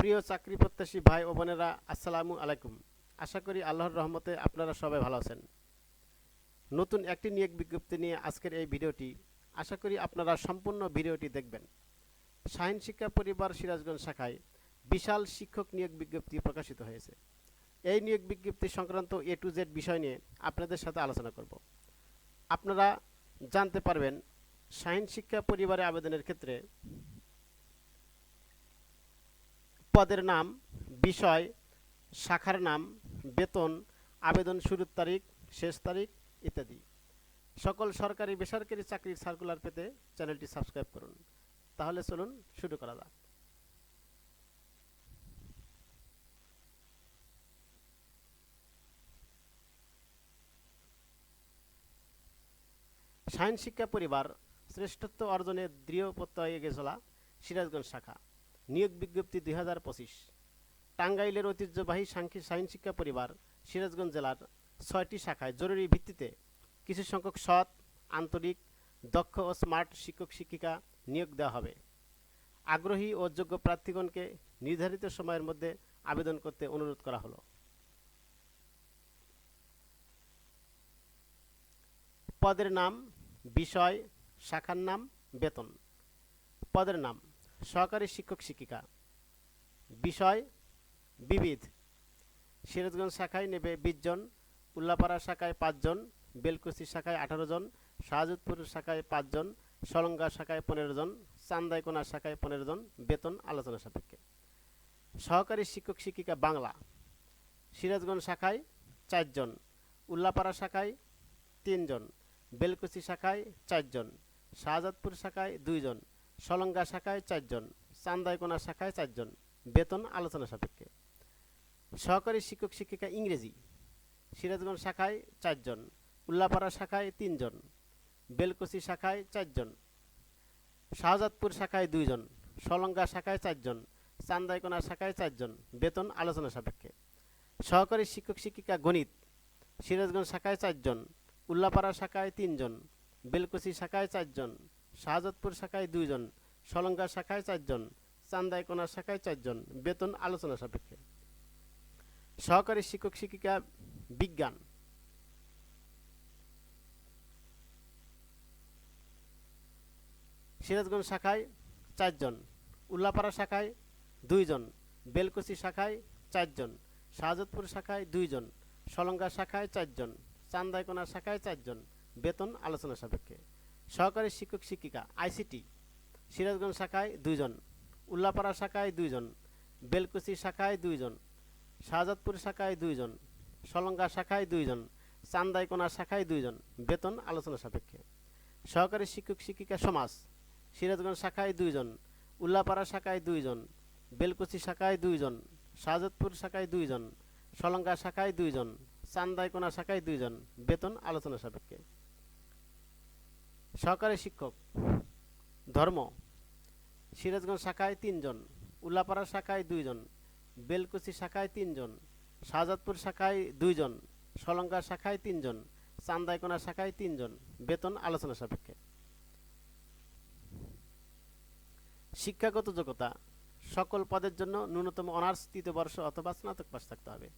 প্রিয় চাকরি প্রত্যাশী ভাই ও বোনেরা, আসসালামু আলাইকুম। আশা করি আল্লাহর রহমতে আপনারা সবাই ভালো আছেন। নতুন একটি নিয়োগ বিজ্ঞপ্তি নিয়ে আজকের এই ভিডিওটি, আশা করি আপনারা সম্পূর্ণ ভিডিওটি দেখবেন। শাহিন শিক্ষা পরিবার সিরাজগঞ্জ শাখায় বিশাল শিক্ষক নিয়োগ বিজ্ঞপ্তি প্রকাশিত হয়েছে। এই নিয়োগ বিজ্ঞপ্তি সংক্রান্ত এ টু জেড বিষয় নিয়ে আপনাদের সাথে আলোচনা করব। আপনারা জানতে পারবেন, শাহিন শিক্ষা পরিবারে আবেদনের ক্ষেত্রে পদের নাম, বিষয়, শাখার নাম, বেতন, আবেদন শুরুর তারিখ, শেষ তারিখ ইত্যাদি। সকল সরকারি বেসরকারি চাকরির সার্কুলার পেতে চ্যানেলটি সাবস্ক্রাইব করুন। তাহলে চলুন শুরু করা যাক। সায়েন শিক্ষা পরিবার শ্রেষ্ঠত্ব অর্জনে দৃঢ় প্রত্যয়ে চলা সিরাজগঞ্জ শাখা। নিয়োগ বিজ্ঞপ্তি দুই হাজার পঁচিশ। টাঙ্গাইলের ঐতিহ্যবাহী সাংখি সাইন শিক্ষা পরিবার সিরাজগঞ্জ জেলার ছয়টি শাখায় জরুরি ভিত্তিতে কিছু সংখ্যক সৎ, আন্তরিক, দক্ষ ও স্মার্ট শিক্ষক, শিক্ষিকা নিয়োগ দেওয়া হবে। আগ্রহী ও যোগ্য প্রার্থীগণকে নির্ধারিত সময়ের মধ্যে আবেদন করতে অনুরোধ করা হলো। পদের নাম, বিষয়, শাখার নাম, বেতন। পদের নাম সহকারী শিক্ষক শিক্ষিকা। বিষয়, বিবিধ। সিরাজগঞ্জ শাখায় নেবে বিশ জন, উল্লাপাড়া শাখায় পাঁচজন বেলকুচি শাখায় আঠারো জন, শাহজুদপুর শাখায় পাঁচজন সলঙ্গা শাখায় পনেরো জন, চান্দাইকোনা শাখায় পনেরো জন, বেতন আলোচনা সাপেক্ষে। সহকারী শিক্ষক শিক্ষিকা বাংলা। সিরাজগঞ্জ শাখায় চারজন উল্লাপাড়া শাখায় তিনজন বেলকুচি শাখায় চারজন শাহজাদপুর শাখায় দুইজন সলঙ্গা শাখায় চারজন, চান্দাইকোনা শাখায় চারজন, বেতন আলোচনা সাপেক্ষে। সহকারী শিক্ষক শিক্ষিকা ইংরেজি, সিরাজগঞ্জ শাখায় চারজন, উল্লাপাড়া শাখায় তিনজন, বেলকুচি শাখায় চারজন, শাহজাদপুর শাখায় দুইজন, সলঙ্গা শাখায় চারজন, চান্দাইকোনা শাখায় চারজন, বেতন আলোচনা সাপেক্ষে। সহকারী শিক্ষক শিক্ষিকা গণিত, সিরাজগঞ্জ শাখায় চারজন, উল্লাপাড়া শাখায় তিনজন, বেলকুচি শাখায় চারজন শাহজাদপুর শাখায় দুইজন, সলঙ্গা শাখায় চারজন, চান্দাইকোনা শাখায় চারজন, বেতন আলোচনা সাপেক্ষে। সহকারী শিক্ষক শিক্ষিকা বিজ্ঞান। সিরাজগঞ্জ শাখায় চারজন, উল্লাপাড়া শাখায় দুইজন, বেলকুচি শাখায় চারজন, শাহজাদপুর শাখায় দুইজন, সলঙ্গা শাখায় চারজন, চান্দাইকোনা শাখায় চারজন, বেতন আলোচনা সাপেক্ষে। সহকারী শিক্ষক শিক্ষিকা আইসিটি সিরাজগঞ্জ শাখায় দুইজন উল্লাপাড়া শাখায় দুইজন বেলকুচি শাখায় দুইজন শাহজাদপুর শাখায় দুইজন সলঙ্গা শাখায় দুইজন চান্দাইকোনা শাখায় দুইজন বেতন আলোচনা সাপেক্ষে সহকারী শিক্ষক শিক্ষিকা সমাজ সিরাজগঞ্জ শাখায় দুইজন উল্লাপাড়া শাখায় দুইজন বেলকুচি শাখায় দুইজন শাহজাদপুর শাখায় দুইজন সলঙ্গা শাখায় দুইজন চান্দাইকোনা শাখায় দুইজন বেতন আলোচনা সাপেক্ষে সহকারী শিক্ষক, ধর্ম, সিরাজগঞ্জ শাখায় তিনজন, উল্লাপাড়া শাখায় দুইজন, বেলকুচি শাখায় তিনজন, শাহজাদপুর শাখায় দুইজন, সলঙ্গা শাখায় তিনজন, চান্দাইকোনা শাখায় তিনজন। বেতন আলোচনা সাপেক্ষে। শিক্ষাগত যোগ্যতা, সকল পদের জন্য ন্যূনতম অনার্স তৃতীয় বর্ষ অথবা স্নাতক পাস থাকতে হবে।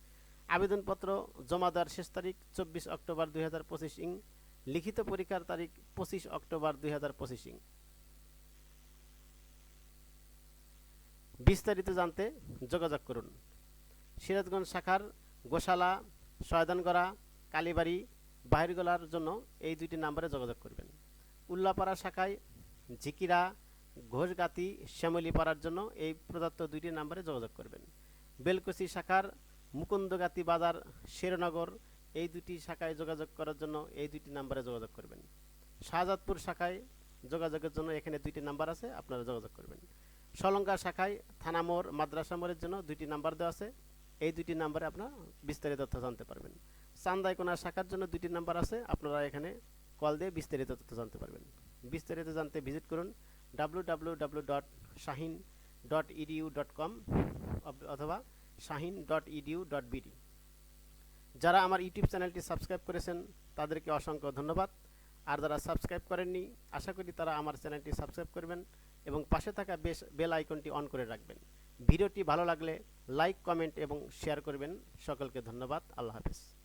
আবেদনপত্র জমা দেওয়ার শেষ তারিখ চব্বিশ অক্টোবর দুই হাজার পঁচিশ ইং। লিখিত পরীক্ষার তারিখ পঁচিশ অক্টোবর দুই হাজার পঁচিশ বিস্তারিত জানতে যোগাযোগ করুন। সিরাজগঞ্জ শাখার গোশালা শয়দানগড়া কালীবাড়ি, বাহিরগোলার জন্য এই দুইটি নাম্বারে যোগাযোগ করবেন। উল্লাপাড়া শাখায় ঝিকিরা, ঘোষগাতি, শ্যামলীপাড়ার জন্য এই প্রদত্ত দুইটি নাম্বারে যোগাযোগ করবেন। বেলকুচি শাখার মুকুন্দগাতি বাজার, শেরনগর এই দুটি শাখায় যোগাযোগ করার জন্য এই দুটি নাম্বারে যোগাযোগ করবেন। শাহজাদপুর শাখায় যোগাযোগের জন্য এখানে দুইটি নাম্বার আছে, আপনারা যোগাযোগ করবেন। সলঙ্গা শাখায় থানা মোড়, মাদ্রাসা মোড়ের জন্য দুইটি নাম্বার দেওয়া আছে। এই দুইটি নাম্বারে আপনারা বিস্তারিত তথ্য জানতে পারবেন। চান্দাইকোনা শাখার জন্য দুইটি নাম্বার আছে, আপনারা এখানে কল দিয়ে বিস্তারিত তথ্য জানতে পারবেন। বিস্তারিত জানতে ভিজিট করুন W W W dot Shahin dot edu dot com অথবা Shahin dot edu dot BD যারা আমার ইউটিউব চ্যানেলটি সাবস্ক্রাইব করেছেন, তাদেরকে অসংখ্য ধন্যবাদ। আর যারা সাবস্ক্রাইব করেননি, আশা করি তারা আমার চ্যানেলটি সাবস্ক্রাইব করবেন এবং পাশে থাকা বেশ বেল আইকনটি অন করে রাখবেন। ভিডিওটি ভালো লাগলে লাইক, কমেন্ট এবং শেয়ার করবেন। সকলকে ধন্যবাদ। আল্লাহ হাফেজ।